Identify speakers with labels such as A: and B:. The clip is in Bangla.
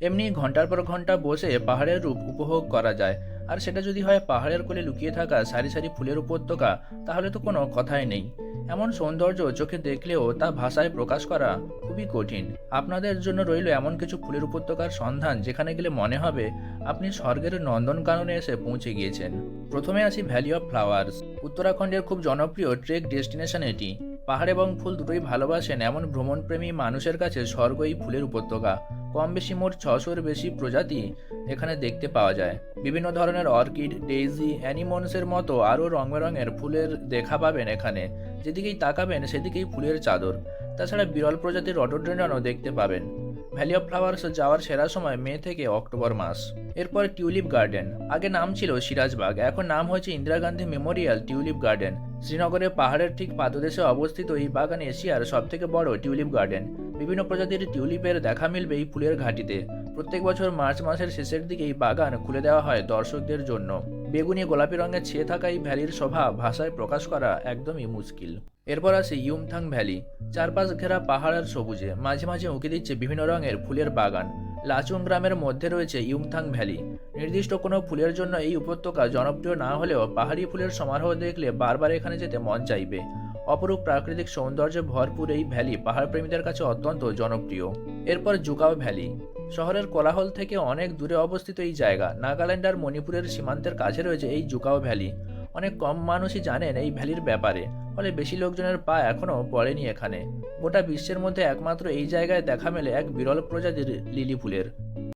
A: এমনি ঘণ্টার পর ঘণ্টা বসে পাহাড়ের রূপ উপভোগ করা যায়। আর সেটা যদি হয় পাহাড়ের কোলে লুকিয়ে থাকা সারি সারি ফুলের উপত্যকা, তাহলে তো কোনো কথাই নেই। এমন সৌন্দর্য চোখে দেখলেও তা ভাষায় প্রকাশ করা খুবই কঠিন। আপনাদের জন্য রইল এমন কিছু ফুলের উপত্যকার সন্ধান, যেখানে গেলে মনে হবে আপনি স্বর্গের নন্দনকাননে এসে পৌঁছে গিয়েছেন। প্রথমে আসি ভ্যালি অফ ফ্লাওয়ার্স, উত্তরাখণ্ডের খুব জনপ্রিয় ট্রেক ডেস্টিনেশন এটি। পাহাড় এবং ফুল দুটোই ভালোবাসেন এমন ভ্রমণপ্রেমী মানুষের কাছে স্বর্গ এই ফুলের উপত্যকা। কম বেশি মোট ছশোর বেশি প্রজাতি এখানে দেখতে পাওয়া যায়। বিভিন্ন ধরনের অর্কিড, ডেইজি অ্যানিমনসের মতো আরও রং বেরঙের ফুলের দেখা পাবেন এখানে। যেদিকেই তাকাবেন সেদিকেই ফুলের চাদর। তাছাড়া বিরল প্রজাতির রটোড্রেনও দেখতে পাবেন। ভ্যালি অফ ফ্লাওয়ার্স যাওয়ার সেরা সময় মে থেকে অক্টোবর মাস। এরপর টিউলিপ গার্ডেন। আগে নাম ছিল সিরাজবাগ, এখন নাম হয়েছে Indira Gandhi memorial tulip garden. শ্রীনগরের পাহাড়ের ঠিক পাদদেশে অবস্থিত এই বাগান এশিয়ার সবথেকে বড় টিউলিপ গার্ডেন। বিভিন্ন প্রজাতির টিউলিপের দেখা মিলবে এই ফুলের ঘাটিতে। প্রত্যেক বছর মার্চ মাসের শেষের দিকে এই বাগান খুলে দেওয়া হয় দর্শকদের জন্য। বেগুনি, গোলাপি রঙের ছেয়ে থাকা এই ভ্যালির শোভা ভাষায় প্রকাশ করা একদমই মুশকিল। এরপর আসে ইউমথাং ভ্যালি। চারপাশ ঘেরা পাহাড় আর সবুজে। মাঝে মাঝে উঁকি দিচ্ছে বিভিন্ন রঙের ফুলের বাগান। লাচুং গ্রামের মধ্যে রয়েছে ইউমথাং ভ্যালি। নির্দিষ্ট কোনো ফুলের জন্য এই উপত্যকা জনপ্রিয় না হলেও পাহাড়ি ফুলের সমারোহ দেখলে বারবার এখানে যেতে মন চাইবে। অপরূপ প্রাকৃতিক সৌন্দর্যে ভরপুর এই ভ্যালি পাহাড় প্রেমীদের কাছে অত্যন্ত জনপ্রিয়। এরপর জুকাও ভ্যালি। শহরের কোলাহল থেকে অনেক দূরে অবস্থিত এই জায়গা। নাগাল্যান্ড আর মণিপুরের সীমান্তের কাছে রয়েছে এই জুকাও ভ্যালি। অনেক কম মানুষই জানেন এই ভ্যালির ব্যাপারে, ফলে বেশি লোকজনের পা এখনও পড়েনি এখানে। গোটা বিশ্বের মধ্যে একমাত্র এই জায়গায় দেখা মেলে এক বিরল প্রজাতির লিলি ফুলের।